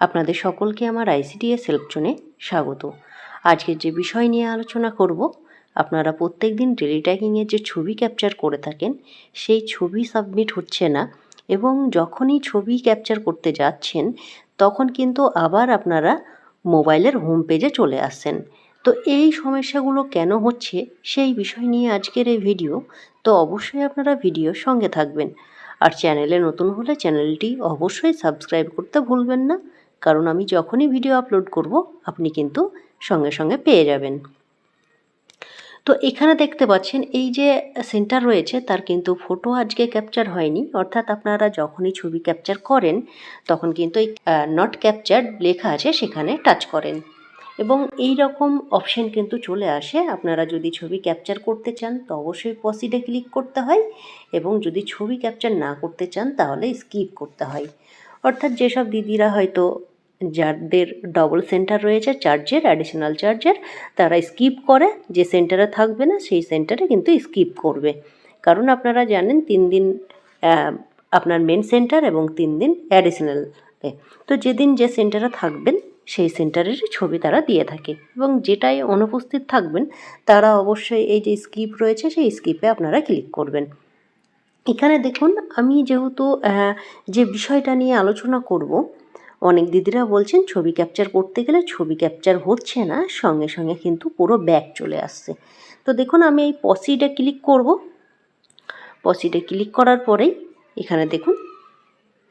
আপনাদের সকলকে আমার আইসিডিএস সেলফজনে স্বাগত। আজকের যে বিষয় নিয়ে আলোচনা করব, আপনারা প্রত্যেক দিন ডেলি ট্যাগিংয়ের যে ছবি ক্যাপচার করে থাকেন, সেই ছবি সাবমিট হচ্ছে না এবং যখনই ছবি ক্যাপচার করতে যাচ্ছেন, তখন কিন্তু আবার আপনারা মোবাইলের হোম পেজে চলে আসছেন। তো এই সমস্যাগুলো কেন হচ্ছে, সেই বিষয় নিয়ে আজকের এই ভিডিও তো অবশ্যই আপনারা ভিডিওর সঙ্গে থাকবেন। আর চ্যানেলে নতুন হলে চ্যানেলটি অবশ্যই সাবস্ক্রাইব করতে ভুলবেন না। কারণ আমি যখনই ভিডিও আপলোড করব, আপনি কিন্তু সঙ্গে সঙ্গে পেয়ে যাবেন। তো এখানে দেখতে পাচ্ছেন, এই যে সেন্টার রয়েছে, তার কিন্তু ফটো আজকে ক্যাপচার হয়নি। অর্থাৎ আপনারা যখনই ছবি ক্যাপচার করেন, তখন কিন্তু এই নট ক্যাপচার লেখা আছে, সেখানে টাচ করেন। এবং এই রকম অপশন কিন্তু চলে আসে। আপনারা যদি ছবি ক্যাপচার করতে চান, তো অবশ্যই পসিডে ক্লিক করতে হয়। এবং যদি ছবি ক্যাপচার না করতে চান, তাহলে স্কিপ করতে হয়। অর্থাৎ যেসব দিদিরা হয়তো যাদের ডবল সেন্টার রয়েছে চার্জের অ্যাডিশনাল চার্জের তারা স্কিপ করে, যে সেন্টারে থাকবে না, সেই সেন্টারে কিন্তু স্কিপ করবে। কারণ আপনারা জানেন, তিন দিন আপনার মেন সেন্টার এবং তিন দিন অ্যাডিশনাল তো যেদিন যে সেন্টারে থাকবেন, সেই সেন্টারের ছবি তারা দিয়ে থাকে। এবং যেটাই অনুপস্থিত থাকবেন, তারা অবশ্যই এই যে স্কিপ রয়েছে, সেই স্কিপে আপনারা ক্লিক করবেন। এখানে দেখুন, আমি যেহেতু যে বিষয়টা নিয়ে আলোচনা করব অনেক দিদিরা বলছেন, ছবি ক্যাপচার করতে গেলে ছবি ক্যাপচার হচ্ছে না, সঙ্গে সঙ্গে কিন্তু পুরো ব্যাক চলে আসছে। তো দেখুন, আমি এই পসিডে ক্লিক করব। পসিডে ক্লিক করার পরেই এখানে দেখুন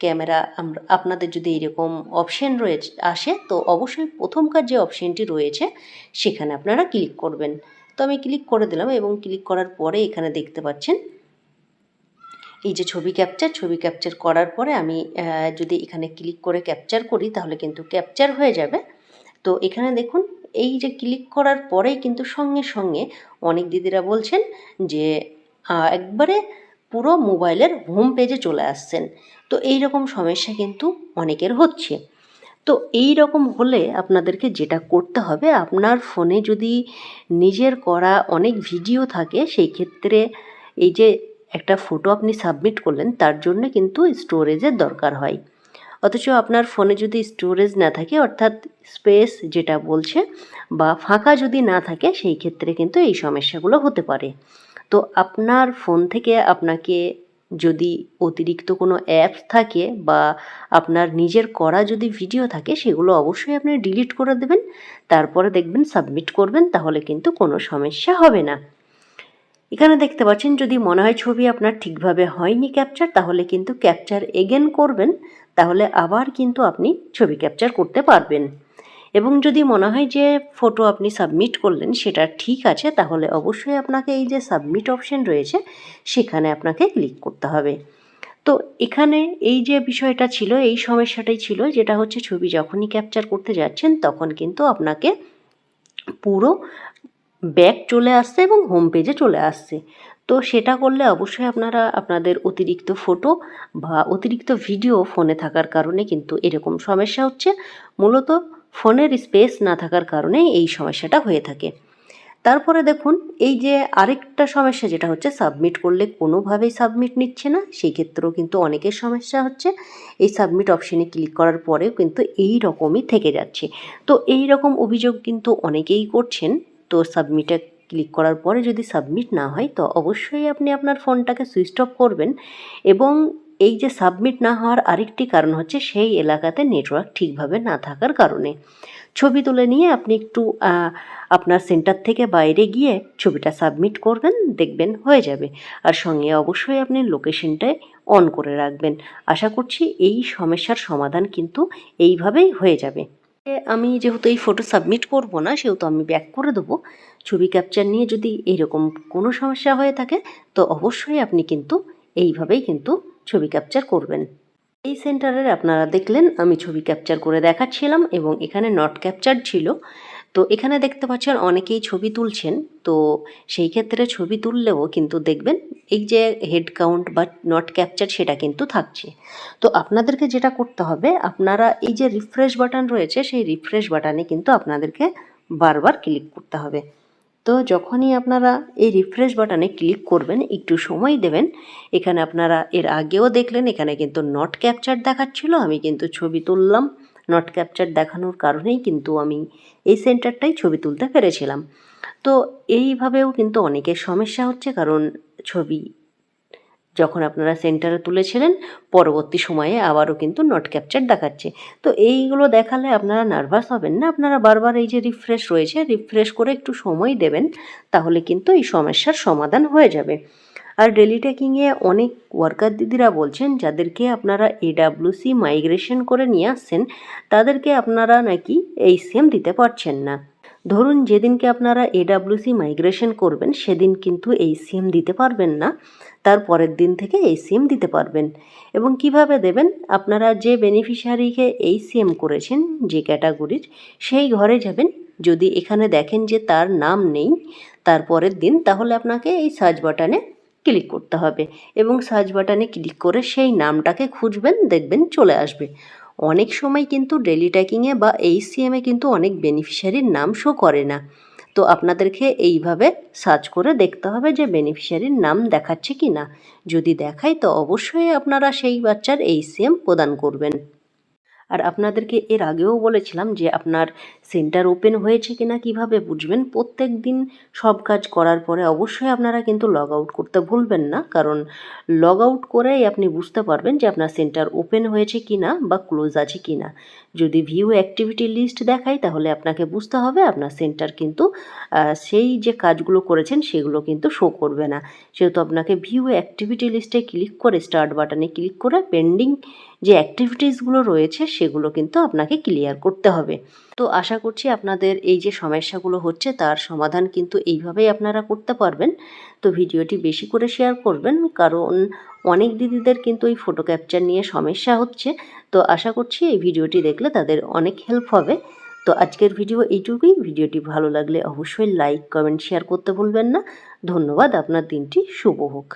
ক্যামেরা আমরা, আপনাদের যদি এরকম অপশন রয়েছে, আসে, তো অবশ্যই প্রথমকার যে অপশানটি রয়েছে, সেখানে আপনারা ক্লিক করবেন। তো আমি ক্লিক করে দিলাম এবং ক্লিক করার পরে এখানে দেখতে পাচ্ছেন এই যে ছবি ক্যাপচার ছবি ক্যাপচার করার পরে আমি যদি এখানে ক্লিক করে ক্যাপচার করি, তাহলে কিন্তু ক্যাপচার হয়ে যাবে। তো এখানে দেখুন, এই যে ক্লিক করার পরেই কিন্তু সঙ্গে সঙ্গে অনেক দিদিরা বলছেন যে একবারে পুরো মোবাইলের হোম পেজে চলে আসছেন। তো এই রকম সমস্যা কিন্তু অনেকের হচ্ছে। তো এই রকম হলে আপনাদেরকে যেটা করতে হবে, আপনার ফোনে যদি নিজের করা অনেক ভিডিও থাকে, সেই ক্ষেত্রে এই যে একটা ফটো আপনি সাবমিট করলেন, তার জন্য কিন্তু স্টোরেজের দরকার হয়। অথচ আপনার ফোনে যদি স্টোরেজ না থাকে, অর্থাৎ স্পেস যেটা বলছে, বা ফাঁকা যদি না থাকে, সেই ক্ষেত্রে কিন্তু এই সমস্যাগুলো হতে পারে। তো আপনার ফোন থেকে আপনাকে যদি অতিরিক্ত কোনো অ্যাপস থাকে, বা আপনার নিজের করা যদি ভিডিও থাকে, সেগুলো অবশ্যই আপনি ডিলিট করে দেবেন, তারপরে দেখবেন সাবমিট করবেন, তাহলে কিন্তু কোনো সমস্যা হবে না। এখানে দেখতে পাচ্ছেন, যদি মনে হয় ছবি আপনার ঠিকভাবে হয়নি ক্যাপচার তাহলে কিন্তু ক্যাপচার এগেন করবেন, তাহলে আবার কিন্তু আপনি ছবি ক্যাপচার করতে পারবেন। এবং যদি মনে হয় যে ফটো আপনি সাবমিট করলেন, সেটা ঠিক আছে, তাহলে অবশ্যই আপনাকে এই যে সাবমিট অপশন রয়েছে, সেখানে আপনাকে ক্লিক করতে হবে। তো এখানে এই যে বিষয়টা ছিল, এই সমস্যাটাই ছিল, যেটা হচ্ছে ছবি যখনই ক্যাপচার করতে যাচ্ছেন, তখন কিন্তু আপনাকে পুরো ব্যাক চলে আসছে এবং হোম পেজে চলে আসছে। তো সেটা করলে অবশ্যই আপনারা, আপনাদের অতিরিক্ত ফটো বা অতিরিক্ত ভিডিও ফোনে থাকার কারণে কিন্তু এরকম সমস্যা হচ্ছে। মূলত ফোনের স্পেস না থাকার কারণে এই সমস্যাটা হয়ে থাকে। তারপরে দেখুন, এই যে আরেকটা সমস্যা যেটা হচ্ছে সাবমিট করলে কোনোভাবেই সাবমিট নিচ্ছে না সেই ক্ষেত্রেও কিন্তু অনেকের সমস্যা হচ্ছে। এই সাবমিট অপশনে ক্লিক করার পরেও কিন্তু এই রকমই থেকে যাচ্ছে। তো এই রকম অভিযোগ কিন্তু অনেকেই করছেন। তো সাবমিটে ক্লিক করার পরে যদি সাবমিট না হয়, তো অবশ্যই আপনি আপনার ফোনটাকে সুইচ অফ করবেন এবং এই যে সাবমিট না হওয়ার আরেকটি কারণ হচ্ছে সেই এলাকাতে নেটওয়ার্ক ঠিকভাবে না থাকার কারণে। ছবি তুলে নিয়ে আপনি একটু আপনার সেন্টার থেকে বাইরে গিয়ে ছবিটা সাবমিট করবেন, দেখবেন হয়ে যাবে। আর সঙ্গে অবশ্যই আপনি লোকেশনটায় অন করে রাখবেন। আশা করছি এই সমস্যার সমাধান কিন্তু এইভাবেই হয়ে যাবে। আমি যেহেতু এই ফটো সাবমিট করব না, সেহেতু আমি ব্যাক করে দেবো। ছবি ক্যাপচার নিয়ে যদি এরকম কোনো সমস্যা হয়ে থাকে, তো অবশ্যই আপনি কিন্তু এইভাবেই কিন্তু ছবি ক্যাপচার করবেন। এই সেন্টারের আপনারা দেখলেন, আমি ছবি ক্যাপচার করে দেখাচ্ছিলাম এবং এখানে নট ক্যাপচার ছিল। তো এখানে দেখতে পাচ্ছেন অনেকেই ছবি তুলছেন, তো সেই ক্ষেত্রে ছবি তুললেও কিন্তু দেখবেন এই যে হেড কাউন্ট বা নট ক্যাপচার সেটা কিন্তু থাকছে। তো আপনাদেরকে যেটা করতে হবে, আপনারা এই যে রিফ্রেশ বাটন রয়েছে, সেই রিফ্রেশ বাটনে কিন্তু আপনাদেরকে বারবার ক্লিক করতে হবে। তো যখনই আপনারা এই রিফ্রেশ বাটনে ক্লিক করবেন, একটু সময় দেবেন। এখানে আপনারা এর আগেও দেখলেন, এখানে কিন্তু নট ক্যাপচার দেখাচ্ছিল, আমি কিন্তু ছবি তুললাম। নট ক্যাপচার দেখানোর কারণেই কিন্তু আমি এই সেন্টারটাই ছবি তুলতে পেরেছিলাম। তো এইভাবেও কিন্তু অনেকের সমস্যা হচ্ছে, কারণ ছবি যখন আপনারা সেন্টারে তুলেছিলেন, পরবর্তী সময়ে আবারও কিন্তু নট ক্যাপচার দেখাচ্ছে। তো এইগুলো দেখালে আপনারা নার্ভাস হবেন না, আপনারা বারবার এই যে রিফ্রেশ রয়েছে রিফ্রেশ করে একটু সময় দেবেন, তাহলে কিন্তু এই সমস্যার সমাধান হয়ে যাবে। আর ডেলি টেকিংয়ে অনেক ওয়ার্কার দিদিরা বলছেন, যাদেরকে আপনারা এডাব্লিউসি মাইগ্রেশন করে নিয়ে আসছেন, তাদেরকে আপনারা নাকি এই সেম দিতে পারছেন না। ধরুন যেদিনকে আপনারা এডাব্লিউসি মাইগ্রেশন করবেন, সেদিন কিন্তু এই সিম দিতে পারবেন না, তার পরের দিন থেকে এই সিম দিতে পারবেন। এবং কীভাবে দেবেন? আপনারা যে বেনিফিশিয়ারিকে এই সিএম করেছেন, যে ক্যাটাগরির সেই ঘরে যাবেন। যদি এখানে দেখেন যে তার নাম নেই, তার পরের দিন, তাহলে আপনাকে এই সার্চ বাটনে ক্লিক করতে হবে এবং সার্চ বাটনে ক্লিক করে সেই নামটাকে খুঁজবেন, দেখবেন চলে আসবে। অনেক সময় কিন্তু ডেলি ট্যাকিংয়ে বা এই সিএমে কিন্তু অনেক বেনিফিশিয়ারির নাম শো করে না। তো আপনাদেরকে এইভাবে সার্চ করে দেখতে হবে যে বেনিফিশিয়ারির নাম দেখাচ্ছে কি না। যদি দেখায় তো অবশ্যই আপনারা সেই বাচ্চার এই সিএম প্রদান করবেন। আর আপনাদেরকে এর আগেও বলেছিলাম যে আপনার সেন্টার ওপেন হয়েছে কিনা কীভাবে বুঝবেন? প্রত্যেক দিন সব কাজ করার পরে অবশ্যই আপনারা কিন্তু লগ আউট করতে ভুলবেন না। কারণ লগ আউট করেই আপনি বুঝতে পারবেন যে আপনার সেন্টার ওপেন হয়েছে কি না বা ক্লোজ আছে কি না যদি ভিউ অ্যাক্টিভিটি লিস্ট দেখায় তাহলে আপনাকে বুঝতে হবে আপনার সেন্টার কিন্তু সেই যে কাজগুলো করেছেন, সেগুলো কিন্তু শো করবে না। সেহেতু আপনাকে ভিউ অ্যাক্টিভিটি লিস্টে ক্লিক করে স্টার্ট বাটনে ক্লিক করে পেন্ডিং যে অ্যাক্টিভিটিসগুলো রয়েছে, সেগুলো কিন্তু আপনাকে ক্লিয়ার করতে হবে। তো আশা করছি আপনাদের এই যে সমস্যাগুলো হচ্ছে, তার সমাধান কিন্তু এইভাবেই আপনারা করতে পারবেন। তো ভিডিওটি বেশি করে শেয়ার করবেন, কারণ অনেক দিদিদের কিন্তু এই ফটো ক্যাপচার নিয়ে সমস্যা হচ্ছে। তো আশা করছি এই ভিডিওটি দেখলে তাদের অনেক হেল্প হবে। তো আজকের ভিডিও এইটুকুই। ভিডিওটি ভালো লাগলে অবশ্যই লাইক কমেন্ট শেয়ার করতে ভুলবেন না। ধন্যবাদ। আপনার দিনটি শুভ হোক।